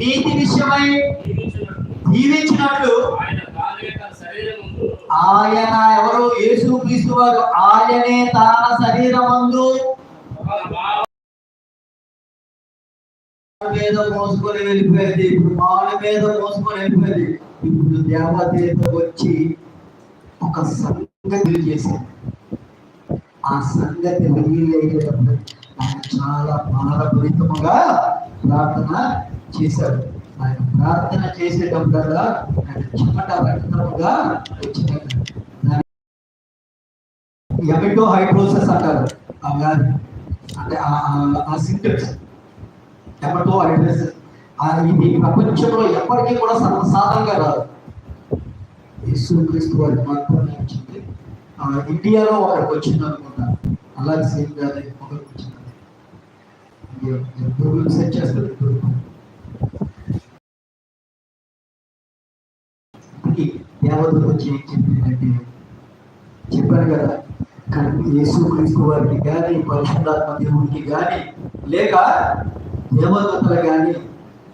నీతి విషయమై జీవించినట్లు ఆయన ఎవరు? యేసు క్రీస్తు వారు ఆయనే తన శరీరమందు ఒక మీద మోసుకొని వెళ్ళిపోయింది. ఇప్పుడు మాల మీద మోసుకొని వెళ్ళిపోయింది. ఇప్పుడు దేవదేవత వచ్చి ఒక సంగతి చేసింది ఆ సంగతి తెలియలేటప్పుడు ఆయన చాలా బాధపూరితముగా ప్రార్థన చేశాడు. ఆయన ప్రార్థన చేసేటప్పుడల్లా ఆయన చెమట రక్తముగా వచ్చినట్టు. ఎమిటో హైడ్రోసెస్ అంటారు. ఆ వ్యాధి అంటే ఆ- సింటమ్స్ ఎమటో హైడ్రోసెస్. ఇది ప్రపంచంలో ఎవరికి కూడా సర్వసాధారణంగా రాదు. యేసుక్రీస్తు వారి మాత్రమే వచ్చింది ఆ, ఇండియాలో ఒకరికి వచ్చింది అనుకుంటా. అలాగే సేమ్ వ్యాధి ఒకరికి వచ్చింది. గూగుల్ సెట్ చేస్తారు? ఇప్పుడు. దేవతలు వచ్చి ఏం చెప్పిందంటే చెప్పాను కదా కానీ యేసు క్రీస్తు వారికి కానీ పరిశుద్ధాత్మ దేవుడికి కానీ లేక దేవదత్తలు కానీ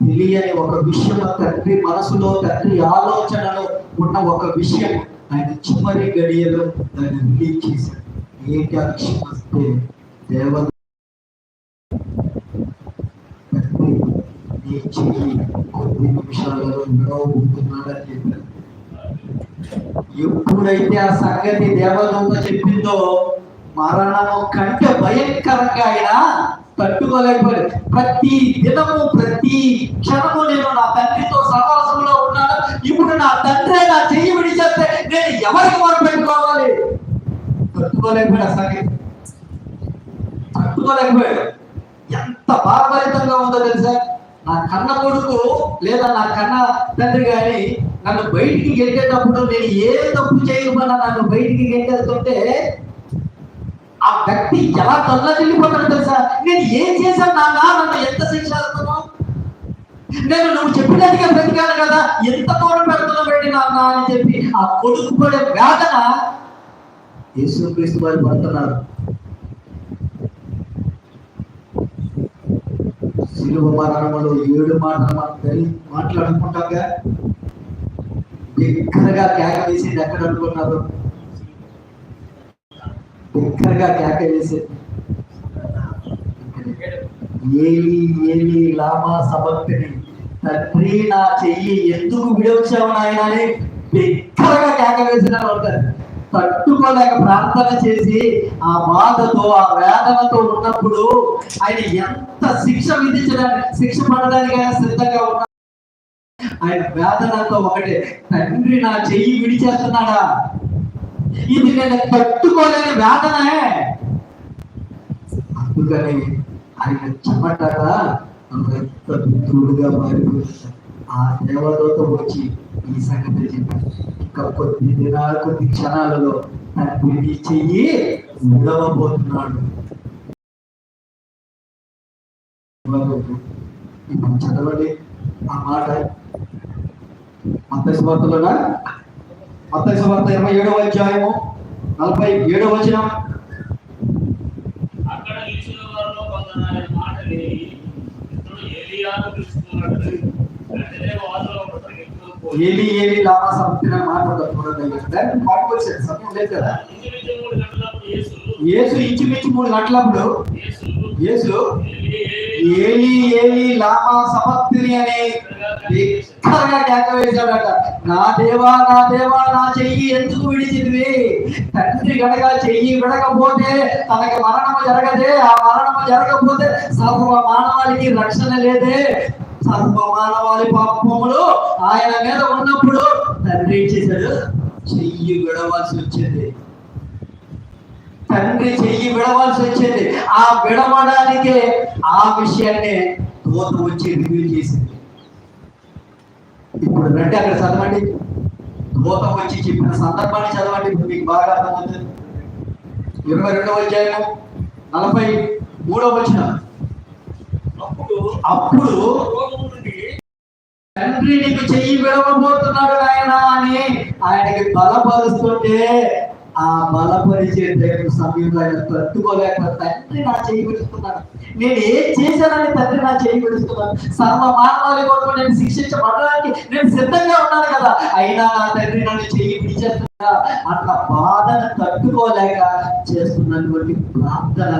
తెలియని ఒక విషయం తండ్రి మనసులో తండ్రి ఆలోచనలో ఉన్న ఒక విషయం ఆయన చివరి గడియలో దాన్ని రిలీజ్ చేశాడు. ఏంటి ఆ విషయం వస్తే దేవ నీ చెయ్యి కొద్ది నిమిషాలలో విడవబోతున్నాడని చెప్పారు. ఎప్పుడైతే ఆ సంగతి దేవదూత చెప్పిందో మరణము కంటే భయంకరంగా ఆయన తట్టుకోలేకపోయాడు. ప్రతి దినము ప్రతి క్షణము నేను నా తండ్రితో సహవాసంలో ఉన్నాను. ఇప్పుడు నా తండ్రి నా చెయ్యి విడిచేస్తే నేను ఎవరికి మొదలు పెట్టుకోవాలి? తట్టుకోలేకపోయాడు సంగతి. తట్టుకోలేకపోయాడు. ఎంత బాధితంగా ఉందో తెలుసా? నా కన్న కొడుకు లేదా నా కన్న తండ్రి గాని నన్ను బయటికి గెలిచేటప్పుడు నేను ఏ తప్పు చేయకుండా నన్ను బయటికి గెలిచేస్తుంటే ఆ వ్యక్తి ఎలా తల్లడిల్లిపోతాడు తెలుసా? నేను ఏం చేశాను నాన్న? నన్ను ఎంత శిక్ష నేను నువ్వు చెప్పినట్టుగా బ్రతికాను కదా ఎంత దూరం పెడుతున్నావు పెట్టి నాన్న అని చెప్పి ఆ కొడుకు పడే వేదన యేసుక్రీస్తు వారు పడుతున్నారు. శిలువ మరణములో ఏడు మాటలు మనం మాట్లాడుకుంటాగా బిగ్గరగా కేక వేసేది ఎక్కడ అనుకున్నారు? బిగ్గరగా కేక వేసేది? ఏలి ఏలి లామా సభక్తిని తండ్రి నా చెయ్యి ఎందుకు విడవచ్చావు నాయన అని బిగ్గరగా కేక వేసిన ఉంటారు తట్టుకోలేక ప్రార్థన చేసి ఆ బాధతో ఆ వేదనతో ఉన్నప్పుడు ఆయన ఎంత శిక్ష విధించడానికి శిక్ష పడడానికి ఆయన సిద్ధంగా ఉన్నా ఆయన వేదనతో ఒకటే. తండ్రి నా చెయ్యి విడిచేస్తున్నాడా? ఇది నేను తట్టుకోలేని వేదనే అందుకని ఆయన చెమటగా ఎంత బిందువులుగా మారిపోయింది ఆ దేవతతో వచ్చి ఈ సంగతి చెప్పారు ఇంకా కొద్ది దినాలు కొద్ది క్షణాలలో విడి చెయ్యి విడవబోతున్నాడు ఇప్పుడు చదవండి. ఆ మాట మత్తయి వార్తలోనా మత్తయి వార్త ఇరవై ఏడవ అధ్యాయము నలభై ఏడవ వచ్చిన అక్కడ ఏమి ఏమి లాభ ఆయన మాట దానికి ఇతడు ఏలియాను సమయం లేదు కదా. ఏసు మూడు గంటలప్పుడు యేసు ఇంచుమించు మూడు గంటలప్పుడు ఏసు ఏలి, ఏలి, లామా సమర్థిని అని బిక్కరగా కేక వేశాడట. నా దేవా నా దేవా నా చెయ్యి ఎందుకు విడిచిదివి తండ్రి గనక చెయ్యి విడకపోతే తనకి మరణము జరగదే. ఆ మరణము జరగకపోతే సర్వ మానవాళికి రక్షణ లేదే. సర్వ మానవాళి పాపములు ఆయన మీద ఉన్నప్పుడు తండ్రి ఏం చేశాడు? చెయ్యి విడవలసి వచ్చింది. తండ్రి చెయ్యి విడవలసి వచ్చింది. ఆ విడవడానికే ఆ విషయాన్ని దూత వచ్చి రివీల్ చేసింది. ఇప్పుడు రండి అక్కడ చదవండి. దూత వచ్చి చెప్పిన సందర్భాన్ని చదవండి. ఇప్పుడు మీకు బాగా అర్థమవుతుంది. ఇరవై రెండవ అధ్యాయం నలభై మూడవ వచ్చిన అప్పుడు తండ్రి నీకు చెయ్యి విడవబోతున్నాడు ఆయన అని ఆయనకి బలపరుస్తుంటే ఆ బలపరిచే దేవుని సమయంలో ఆయన తట్టుకోలేక తండ్రి నా చేయి విడుస్తున్నాను నేను ఏం చేశానని తండ్రి నా చేయి విడుస్తున్నాను సర్వ మానవాళి కొరకు నేను శిక్షించబడడానికి నేను సిద్ధంగా ఉన్నాను కదా. అయినా నా తండ్రి నన్ను చేయి విడిచేస్తున్నా అట్లా బాధను తట్టుకోలేక చేస్తున్నటువంటి ప్రార్థన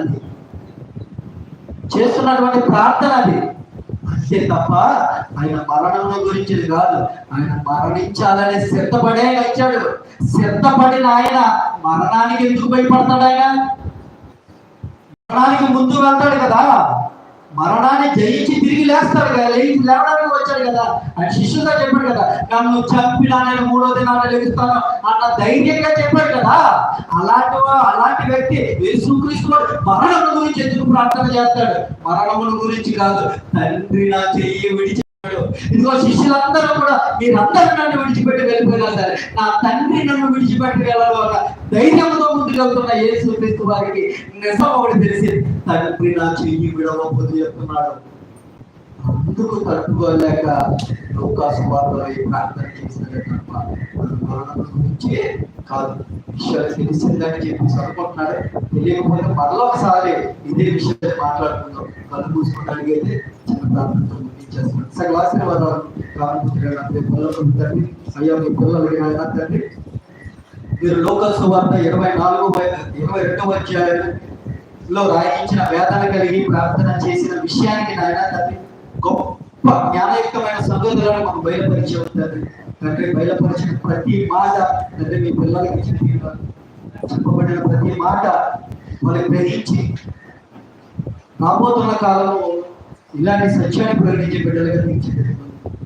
చేస్తున్నటువంటి ప్రార్థన అది. అంతే తప్ప ఆయన మరణం గురించి కాదు. ఆయన మరణించాలని సిద్ధపడే వచ్చాడు సిద్ధపడిన ఆయన మరణానికి ఎందుకు భయపడతాడు ఆయన? మరణానికి ముందు వెళ్తాడు కదా. మరణాన్ని జయించి తిరిగి లేస్తాడు కదా లేచి లేవడానికి వచ్చాడు కదా. ఆయన శిష్యుగా చెప్పాడు కదా నన్ను చంపినా నేను మూడో దినాన లెగుస్తాను అన్న ధైర్యంగా చెప్పాడు కదా. అలాంటి అలాంటి వ్యక్తి యేసుక్రీస్తు వాడు మరణం గురించి ఎందుకు ప్రార్థన చేస్తాడు? మరణముల గురించి కాదు తండ్రి నా చెయ్యి విడిచి ఇదిగో శిష్యులందరూ కూడా మీరందరూ నన్ను విడిచిపెట్టి వెళ్ళిపోయినా సరే నా తండ్రి నన్ను విడిచిపెట్టి వెళ్ళాలి ధైర్యంతో ముందుకెళ్తున్న యేసు క్రీస్తు వారికి నిజం ఒకటి తెలిసి తండ్రి నా చెయ్యి విడవబోతు చెప్తున్నాడు. అందుకు తట్టుకోలేక లోకాసు వార్తలో ఈ ప్రార్థన చేసినదే తప్ప మరణం గురించి కాదు. విషయాలు తెలిసిందని చెప్పి చదువుకుంటున్నాడు. తెలియకపోతే మరలా ఒకసారి ఇదే విషయాన్ని మాట్లాడుకుందాం. కళ్ళు మూసుకుని అడిగైతే చిన్న ప్రార్థనతో ముగించేస్తున్నాడు సగం ఆశీర్వాదాలు ప్రారంభించగల పిల్లలకు తండ్రి అయ్యా మీ పిల్లలకి నాయన తండ్రి మీరు లోకల్ సువార్త ఇరవై నాలుగు ఇరవై రెండవ అధ్యాయంలో రాయించిన వేదన కలిగి ప్రార్థన చేసిన విషయానికి నాయన తండ్రి గొప్ప జ్ఞానయుక్తమైన సంగతులను మనం బయలుపరిచే ఉంటుంది తండ్రి. బయలుపరిచిన ప్రతి మాట తండ్రి మీ పిల్లలకి చెప్పిన చెప్పబడిన ప్రతి మాట వాళ్ళకి గ్రహించి రాబోతున్న కాలంలో ఇలాంటి సత్యాన్ని ప్రకటించే బిడ్డలుగా తీర్చిదిద్దాం.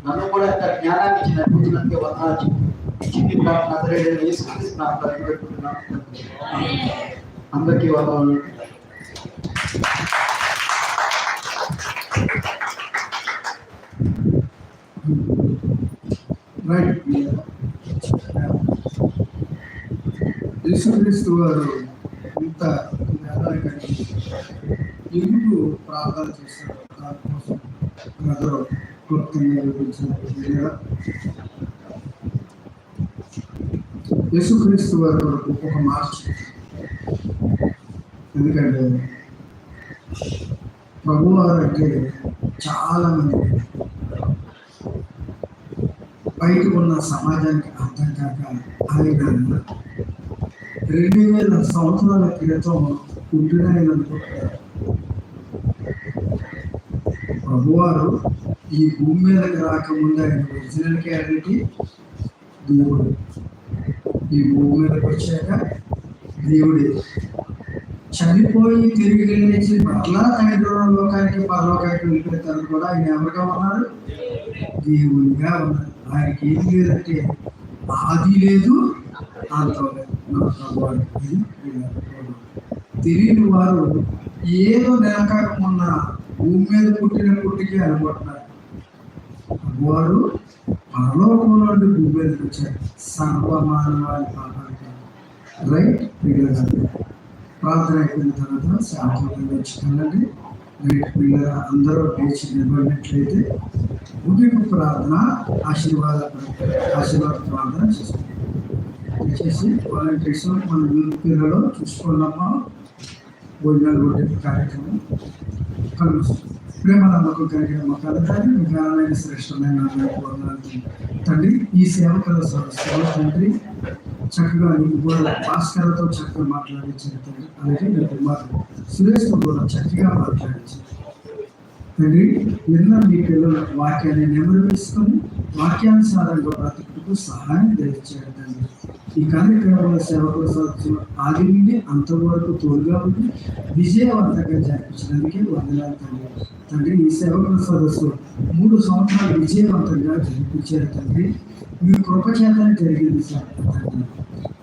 నన్ను కూడా అంత జ్ఞానాన్ని ఇచ్చి నడిపించినందుకే వందనాలు చిన్ని ప్రార్థన యేసుక్రీస్తు అందరికీ యేసుక్రీస్తు వారు ఇంత జ్ఞానాన్ని ఎందుకు ప్రార్థన చేశారు? దానికోసం అందరూ క్లుప్తంగా వివరించారు యేసుక్రీస్తు వారు ఒక మార్చి ఎందుకంటే ప్రభువారు అంటే చాలా మంది బయట ఉన్న సమాజానికి అర్థం కాక ఆయన రెండు వేల సంవత్సరాల క్రితం పుట్టినాయని ప్రభువారు ఈ భూమి మీదకి రాకముందు ఆయన ఒరిజినల్ క్యారెక్టీ దేవుడు. ఈ భూమి మీదకి వచ్చాక దేవుడు చనిపోయి తిరిగి లేచి మరలా తండ్రి లోకానికి పరలోకానికి వెళ్ళిపోతారు కూడా ఆయన ఎవరిగా ఉన్నారు. దేవుడిగా ఉన్నారు. ఆయనకి ఏం లేదంటే ఆది లేదు అంతం లేదు తెలియని వారు ఏదో నెలకాకుండా భూమి మీద పుట్టిన పుట్టికి అనుకుంటున్నారు. వారు పరలోకంలో నుండి భూమి మీదకి వచ్చారు. సర్వమానవాళి పాపానికి రైట్? పిల్లలు ప్రార్థన అయిపోయిన తర్వాత శాంతంగా వచ్చిందండి రైట్? పిల్లల అందరూ లేచి నిలబడినట్లయితే ముగింపు ప్రార్థన ఆశీర్వాద ఆశీర్వాద ప్రార్థన చేస్తాం. చేసి వాలంటీర్స్ మన పిల్లలు చూసుకున్నామా భోజనాలు కార్యక్రమం కలుగుతుంది. ప్రేమ నమ్మకం కలిగిన మా కలతాన్ని జ్ఞానమైన శ్రేష్టమైన తండ్రి ఈ సేవకుల సదస్సులో తండ్రి చక్కగా నీకు కూడా భాస్కర్తో చక్కగా మాట్లాడించిన తండ్రి అలాగే మీ కుమారుడు సురేష్తో కూడా చక్కగా మాట్లాడించారు తండ్రి ఎన్నో మీ పిల్లల వాక్యాన్ని నెమరు వేసుకొని వాక్యానుసారంగా బ్రతుకుటకు సహాయం దయచేయండి తండ్రి. ఈ కార్యక్రమంలో సేవకుల సదస్సు ఆది నుండి అంతవరకు తోడుగా ఉండి విజయవంతంగా జరిపించడానికి వందలాది తండ్రి తండ్రి ఈ సేవకుల సదస్సు మూడు సంవత్సరాలు విజయవంతంగా జరిపించారు తండ్రి. మీ కృపచేతనే జరిగింది సార్ తండ్రి.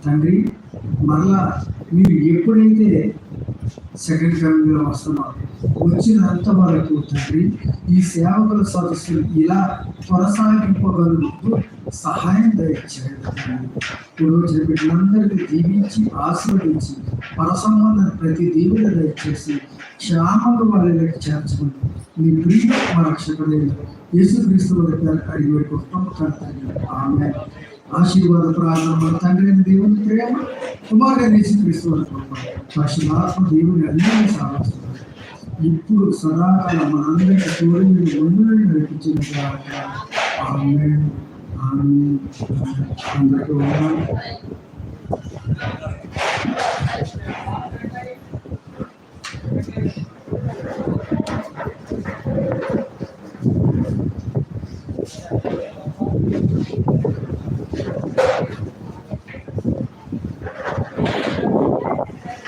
తండ్రి మరలా మీరు ఎప్పుడైతే సెకండ్ ఫ్యామిలీలో వస్తున్నారు. వచ్చినంత వరకు తండ్రి ఈ సేవకుల సదస్సులు ఇలా కొనసాగింపగలుగుతూ సహాయం దయచేయండి తండ్రి. వచ్చిన బిడ్డలందరికీ దీవించి ఆశీర్వదించి పరసంబంధం ప్రతి దీవుల దయచేసి క్షేమకు వాళ్ళకి చేర్చమని మీ ప్రియ మా రక్షకుడైన యేసుక్రీస్తు వారి పేరు అడిగి పెట్టుకుంటాం ఆమె ఆశీర్వాద ప్రార్థన మన తండ్రి దేవుని ప్రేమ కుమారుడు యేసుక్రీస్తు వారి దేవుని అందరినీ సాధిస్తుంది ఇప్పుడు సదాకాలం మనందరికీ తోడు ముందు నడిపించిన అందరికీ ఉన్నాను